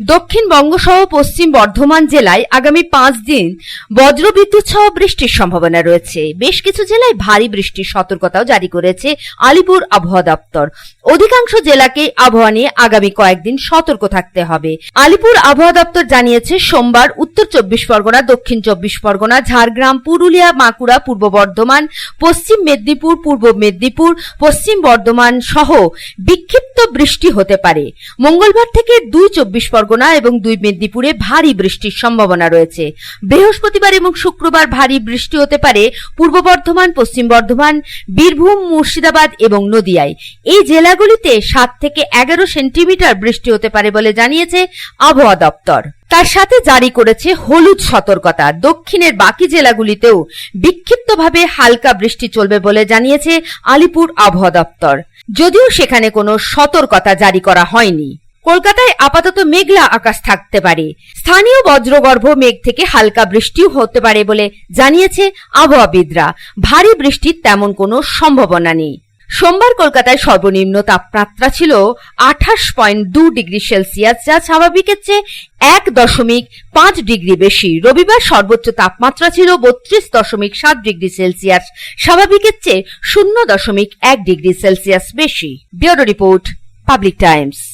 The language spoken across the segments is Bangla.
দক্ষিণবঙ্গ সহ পশ্চিম বর্ধমান জেলায় আগামী পাঁচ দিন বজ্রবিদ্যুৎ সহ বৃষ্টির সম্ভাবনা রয়েছে। বেশ কিছু জেলায় ভারী বৃষ্টির সতর্কতাও জারি করেছে আলিপুর আবহাওয়া দপ্তর। অধিকাংশ জেলাকে আবহাওয়া নিয়ে আগামী কয়েকদিন সতর্ক থাকতে হবে। আলিপুর আবহাওয়া দপ্তর জানিয়েছে, সোমবার উত্তর চব্বিশ পরগনা, দক্ষিণ চব্বিশ পরগনা, ঝাড়গ্রাম, পুরুলিয়া, বাঁকুড়া, পূর্ব বর্ধমান, পশ্চিম মেদিনীপুর, পূর্ব মেদিনীপুর, পশ্চিম বর্ধমান সহ বিক্ষিপ্ত বৃষ্টি হতে পারে। মঙ্গলবার থেকে দুই চব্বিশ পরগনা এবং দুই মেদিনীপুরে ভারী বৃষ্টির সম্ভাবনা রয়েছে। বৃহস্পতিবার এবং শুক্রবার ভারী বৃষ্টি হতে পারে পূর্ব বর্ধমান, পশ্চিম বর্ধমান, বীরভূম, মুর্শিদাবাদ এবং নদিয়ায়। এই জেলাগুলিতে সাত থেকে এগারো সেন্টিমিটার বৃষ্টি হতে পারে বলে জানিয়েছে আবহাওয়া দপ্তর। তার সাথে জারি করেছে হলুদ সতর্কতা। দক্ষিণের বাকি জেলাগুলিতেও বিক্ষিপ্তভাবে হালকা বৃষ্টি চলবে বলে জানিয়েছে আলিপুর আবহাওয়া দপ্তর। যদিও সেখানে কোনো সতর্কতা জারি করা হয়নি। কলকাতায় আপাতত মেঘলা আকাশ থাকতে পারে। স্থানীয় বজ্রগর্ভ মেঘ থেকে হালকা বৃষ্টিও হতে পারে বলে জানিয়েছে আবহাওয়াবিদরা। ভারী বৃষ্টির তেমন কোনো সম্ভাবনা নেই। সোমবার কলকাতায় সর্বনিম্ন তাপমাত্রা ছিল আঠাশ পয়েন্ট দু ডিগ্রি সেলসিয়াস, যা স্বাভাবিকের চেয়ে এক দশমিক পাঁচ ডিগ্রি বেশি। রবিবার সর্বোচ্চ তাপমাত্রা ছিল বত্রিশ দশমিক সাত ডিগ্রি সেলসিয়াস, স্বাভাবিকের চেয়ে শূন্য দশমিক এক ডিগ্রি সেলসিয়াস বেশি। Bureau report, Public Times.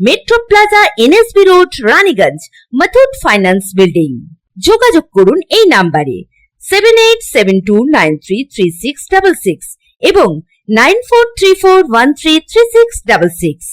Metro plaza NSB road Raniganj Muthoot finance building যোগাযোগ করুন এই নাম্বারে seven eight seven two nine three three six double six এবং nine four three four one three three six double six